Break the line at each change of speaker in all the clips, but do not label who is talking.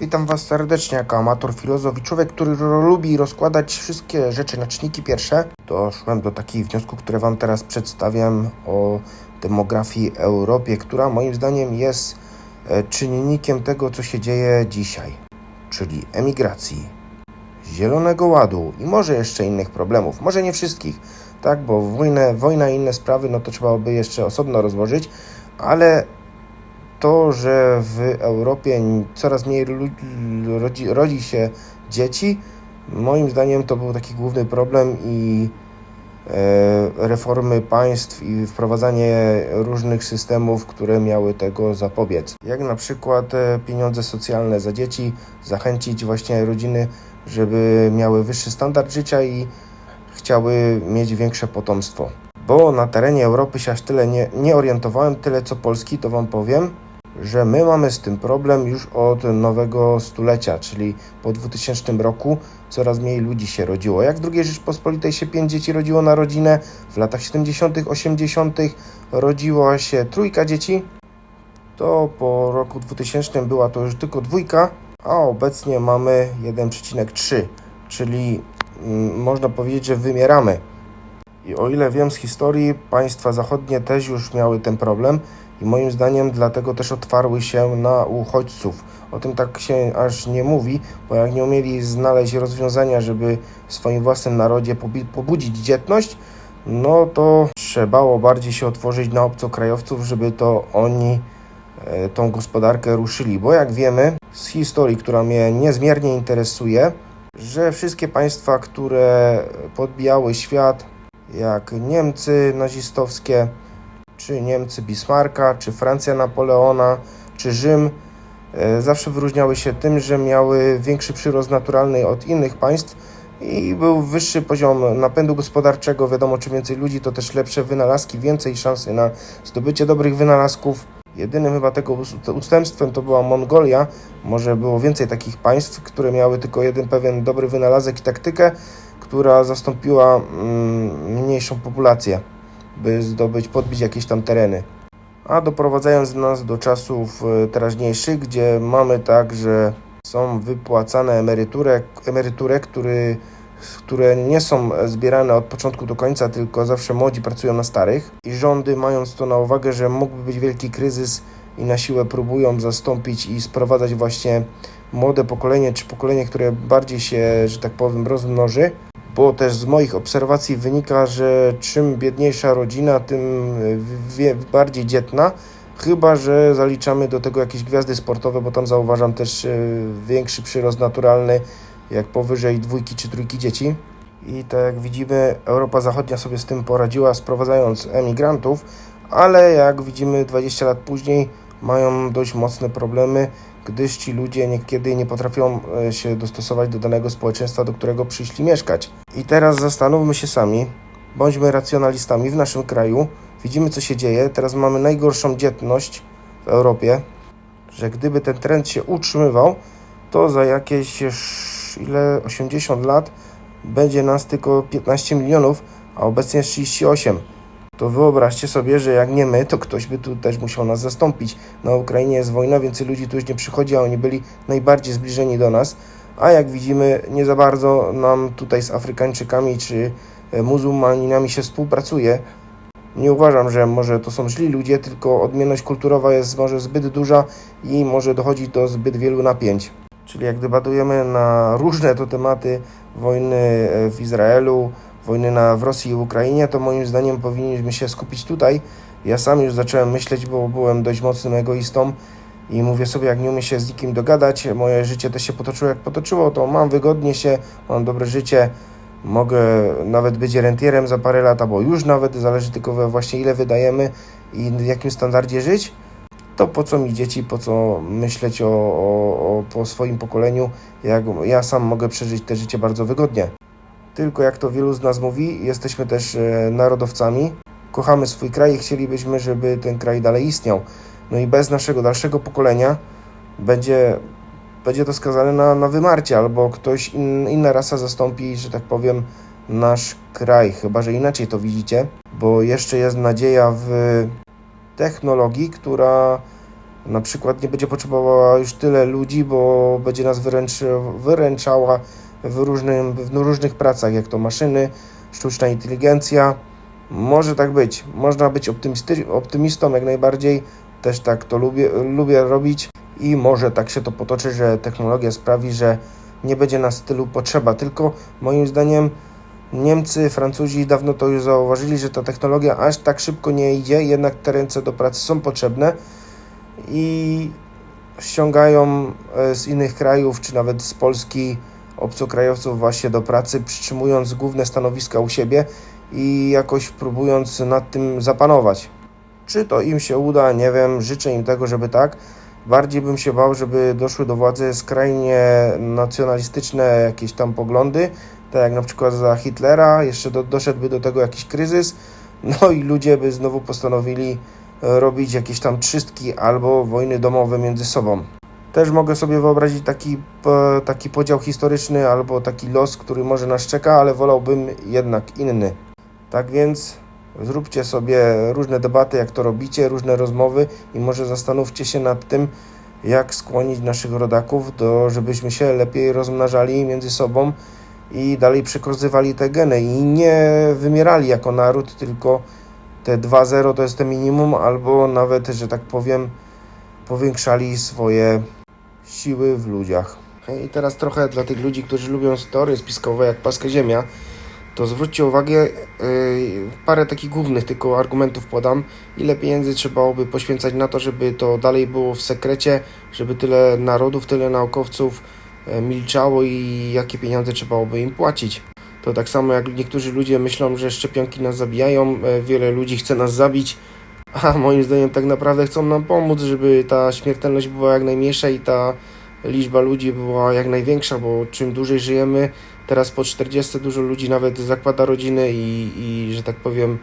Witam Was serdecznie jako amator filozof i człowiek, który lubi rozkładać wszystkie rzeczy na czynniki pierwsze. Doszłem do takich wniosków, które Wam teraz przedstawiam o demografii Europie, która moim zdaniem jest e, czynnikiem tego, co się dzieje dzisiaj, czyli emigracji, zielonego ładu i może jeszcze innych problemów, może nie wszystkich, tak, bo wojnę, wojna i inne sprawy, no to trzeba by jeszcze osobno rozłożyć, ale to, że w Europie coraz mniej rodzi, rodzi się dzieci, moim zdaniem to był taki główny problem i e, reformy państw i wprowadzanie różnych systemów, które miały tego zapobiec. Jak na przykład e, pieniądze socjalne za dzieci, zachęcić właśnie rodziny, żeby miały wyższy standard życia i chciały mieć większe potomstwo. Bo na terenie Europy się aż tyle nie, nie orientowałem, tyle co Polski, to Wam powiem, że my mamy z tym problem już od nowego stulecia, czyli po 2000 roku coraz mniej ludzi się rodziło. Jak w II Rzeczpospolitej się pięć dzieci rodziło na rodzinę, w latach 70., 80. rodziło się trójka dzieci, to po roku 2000 była to już tylko dwójka, a obecnie mamy 1,3, czyli mm, można powiedzieć, że wymieramy. I o ile wiem z historii, państwa zachodnie też już miały ten problem i moim zdaniem dlatego też otwarły się na uchodźców. O tym tak się aż nie mówi, bo jak nie umieli znaleźć rozwiązania, żeby w swoim własnym narodzie pobudzić dzietność, no to trzebało bardziej się otworzyć na obcokrajowców, żeby to oni e, tą gospodarkę ruszyli. Bo jak wiemy z historii, która mnie niezmiernie interesuje, że wszystkie państwa, które podbijały świat, jak Niemcy nazistowskie, czy Niemcy Bismarcka, czy Francja Napoleona, czy Rzym, e, zawsze wyróżniały się tym, że miały większy przyrost naturalny od innych państw i był wyższy poziom napędu gospodarczego. Wiadomo, czym więcej ludzi, to też lepsze wynalazki, więcej szansy na zdobycie dobrych wynalazków. Jedynym chyba tego ust- ustępstwem to była Mongolia. Może było więcej takich państw, które miały tylko jeden pewien dobry wynalazek i taktykę, która zastąpiła mm, mniejszą populację, by zdobyć, podbić jakieś tam tereny. A doprowadzając nas do czasów e, teraźniejszych, gdzie mamy tak, że są wypłacane emerytury, emerytury który, które nie są zbierane od początku do końca, tylko zawsze młodzi pracują na starych. I rządy, mając to na uwagę, że mógłby być wielki kryzys i na siłę próbują zastąpić i sprowadzać właśnie młode pokolenie, czy pokolenie, które bardziej się, że tak powiem, rozmnoży, bo też z moich obserwacji wynika, że czym biedniejsza rodzina, tym y, bardziej dzietna, chyba że zaliczamy do tego jakieś gwiazdy sportowe, bo tam zauważam też y, większy przyrost naturalny, jak powyżej dwójki czy trójki dzieci. I tak jak widzimy, Europa Zachodnia sobie z tym poradziła, sprowadzając emigrantów, ale jak widzimy 20 lat później mają dość mocne problemy, gdyż ci ludzie niekiedy nie potrafią e, się dostosować do danego społeczeństwa, do którego przyszli mieszkać. I teraz zastanówmy się sami, bądźmy racjonalistami w naszym kraju, widzimy co się dzieje, teraz mamy najgorszą dzietność w Europie, że gdyby ten trend się utrzymywał, to za jakieś ile 80 lat będzie nas tylko 15 milionów, a obecnie jest 38. To wyobraźcie sobie, że jak nie my, to ktoś by tu też musiał nas zastąpić. Na Ukrainie jest wojna, więcej ludzi tu już nie przychodzi, a oni byli najbardziej zbliżeni do nas. A jak widzimy, nie za bardzo nam tutaj z Afrykańczykami czy e, muzułmaninami się współpracuje. Nie uważam, że może to są źli ludzie, tylko odmienność kulturowa jest może zbyt duża i może dochodzi do zbyt wielu napięć. Czyli jak debatujemy na różne to tematy wojny e, w Izraelu, wojny na, w Rosji i Ukrainie, to moim zdaniem powinniśmy się skupić tutaj. Ja sam już zacząłem myśleć, bo byłem dość mocnym egoistą i mówię sobie, jak nie umiem się z nikim dogadać, moje życie też się potoczyło jak potoczyło, to mam wygodnie się, mam dobre życie, mogę nawet być rentierem za parę lat, albo już nawet, zależy tylko właśnie ile wydajemy i w jakim standardzie żyć to po co mi dzieci, po co myśleć o, o, o po swoim pokoleniu, jak ja sam mogę przeżyć te życie bardzo wygodnie. Tylko jak to wielu z nas mówi, jesteśmy też e, narodowcami, kochamy swój kraj i chcielibyśmy, żeby ten kraj dalej istniał. No i bez naszego dalszego pokolenia będzie, będzie to skazane na, na wymarcie, albo ktoś in, inna rasa zastąpi, że tak powiem, nasz kraj, chyba że inaczej to widzicie, bo jeszcze jest nadzieja w technologii, która na przykład nie będzie potrzebowała już tyle ludzi, bo będzie nas wyręczy, wyręczała w, różnym, w różnych pracach, jak to maszyny, sztuczna inteligencja. Może tak być. Można być optymisty, optymistą jak najbardziej. Też tak to lubię, lubię robić i może tak się to potoczy, że technologia sprawi, że nie będzie nas tylu potrzeba. Tylko moim zdaniem Niemcy, Francuzi dawno to już zauważyli, że ta technologia aż tak szybko nie idzie, jednak te ręce do pracy są potrzebne i ściągają e, z innych krajów, czy nawet z Polski obcokrajowców właśnie do pracy, przytrzymując główne stanowiska u siebie i jakoś próbując nad tym zapanować. Czy to im się uda, nie wiem, życzę im tego, żeby tak. Bardziej bym się bał, żeby doszły do władzy skrajnie nacjonalistyczne jakieś tam poglądy, tak jak na przykład za Hitlera, jeszcze do, doszedłby do tego jakiś kryzys, no i ludzie by znowu postanowili robić jakieś tam czystki albo wojny domowe między sobą. Też mogę sobie wyobrazić taki, taki podział historyczny albo taki los, który może nas czeka, ale wolałbym jednak inny. Tak więc zróbcie sobie różne debaty, jak to robicie, różne rozmowy i może zastanówcie się nad tym, jak skłonić naszych rodaków do, żebyśmy się lepiej rozmnażali między sobą i dalej przekazywali te geny i nie wymierali jako naród, tylko te 2-0 to jest to minimum, albo nawet, że tak powiem, powiększali swoje siły w ludziach. I teraz trochę dla tych ludzi, którzy lubią teorie spiskowe jak Paska Ziemia, to zwróćcie uwagę, yy, parę takich głównych tylko argumentów podam. Ile pieniędzy trzeba by poświęcać na to, żeby to dalej było w sekrecie, żeby tyle narodów, tyle naukowców e, milczało i jakie pieniądze trzeba by im płacić. To tak samo jak niektórzy ludzie myślą, że szczepionki nas zabijają, e, wiele ludzi chce nas zabić, a moim zdaniem tak naprawdę chcą nam pomóc, żeby ta śmiertelność była jak najmniejsza i ta liczba ludzi była jak największa, bo czym dłużej żyjemy, teraz po 40 dużo ludzi nawet zakłada rodziny i, i że tak powiem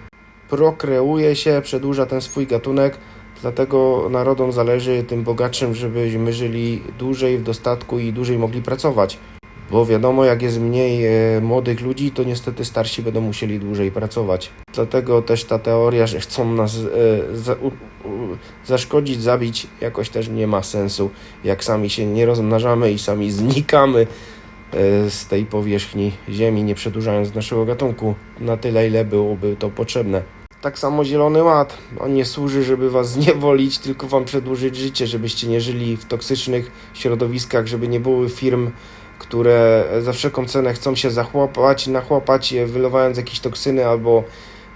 prokreuje się, przedłuża ten swój gatunek, dlatego narodom zależy tym bogatszym, żebyśmy żyli dłużej w dostatku i dłużej mogli pracować. Bo wiadomo, jak jest mniej e, młodych ludzi, to niestety starsi będą musieli dłużej pracować. Dlatego też ta teoria, że chcą nas e, zaszkodzić, zabić, jakoś też nie ma sensu. Jak sami się nie rozmnażamy i sami znikamy e, z tej powierzchni Ziemi, nie przedłużając naszego gatunku na tyle, ile byłoby to potrzebne. Tak samo Zielony Ład. On nie służy, żeby was zniewolić, tylko wam przedłużyć życie, żebyście nie żyli w toksycznych środowiskach, żeby nie było firm, które za wszelką cenę chcą się zachłapać, nachłapać, e, wylewając jakieś toksyny albo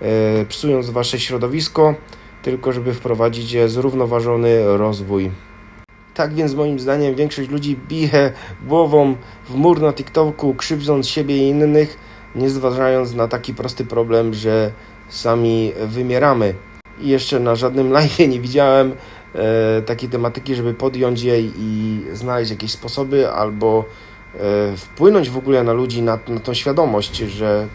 e, psując wasze środowisko, tylko żeby wprowadzić e, zrównoważony rozwój. Tak więc moim zdaniem większość ludzi bije głową w mur na TikToku, krzywdząc siebie i innych, nie zważając na taki prosty problem, że sami wymieramy. I jeszcze na żadnym live nie widziałem e, takiej tematyki, żeby podjąć jej i znaleźć jakieś sposoby albo wpłynąć w ogóle na ludzi, na, na tą świadomość, że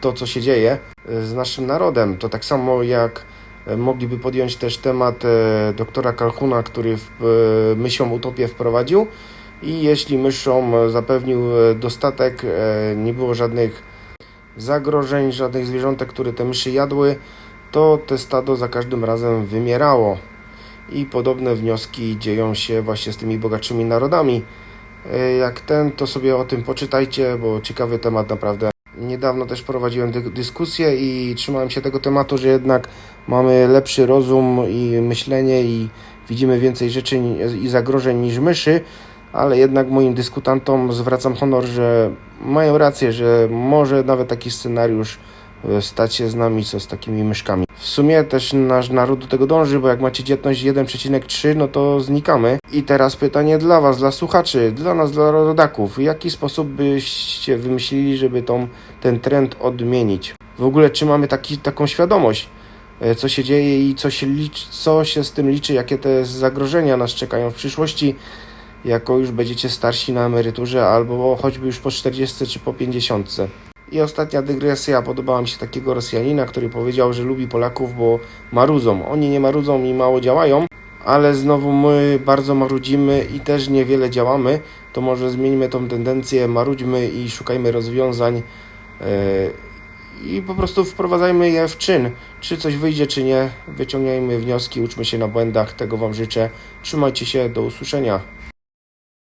to, co się dzieje e, z naszym narodem, to tak samo jak e, mogliby podjąć też temat e, doktora Kalhuna, który w e, utopię wprowadził i jeśli myszom zapewnił e, dostatek, e, nie było żadnych zagrożeń, żadnych zwierzątek, które te myszy jadły, to te stado za każdym razem wymierało. I podobne wnioski dzieją się właśnie z tymi bogatszymi narodami. E, Jak ten, to sobie o tym poczytajcie, bo ciekawy temat naprawdę. Niedawno też prowadziłem dy- dyskusję i trzymałem się tego tematu, że jednak mamy lepszy rozum i myślenie i widzimy więcej rzeczy i zagrożeń niż myszy, ale jednak moim dyskutantom zwracam honor, że mają rację, że może nawet taki scenariusz e, stać się z nami, co z takimi myszkami. W sumie też nasz naród do tego dąży, bo jak macie dzietność 1,3, no to znikamy. I teraz pytanie dla Was, dla słuchaczy, dla nas, dla rodaków. W jaki sposób byście wymyślili, żeby tą, ten trend odmienić? W ogóle, czy mamy taki, taką świadomość, e, co się dzieje i co się, liczy, co się z tym liczy, jakie te zagrożenia nas czekają w przyszłości, jako już będziecie starsi na emeryturze, albo choćby już po 40 czy po 50. I ostatnia dygresja, podobała mi się takiego Rosjanina, który powiedział, że lubi Polaków, bo marudzą. Oni nie marudzą i mało działają, ale znowu my bardzo marudzimy i też niewiele działamy. To może zmieńmy tą tendencję, marudźmy i szukajmy rozwiązań. e, i po prostu wprowadzajmy je w czyn. Czy coś wyjdzie, czy nie, wyciągnijmy wnioski, uczmy się na błędach, tego Wam życzę. Trzymajcie się, do usłyszenia.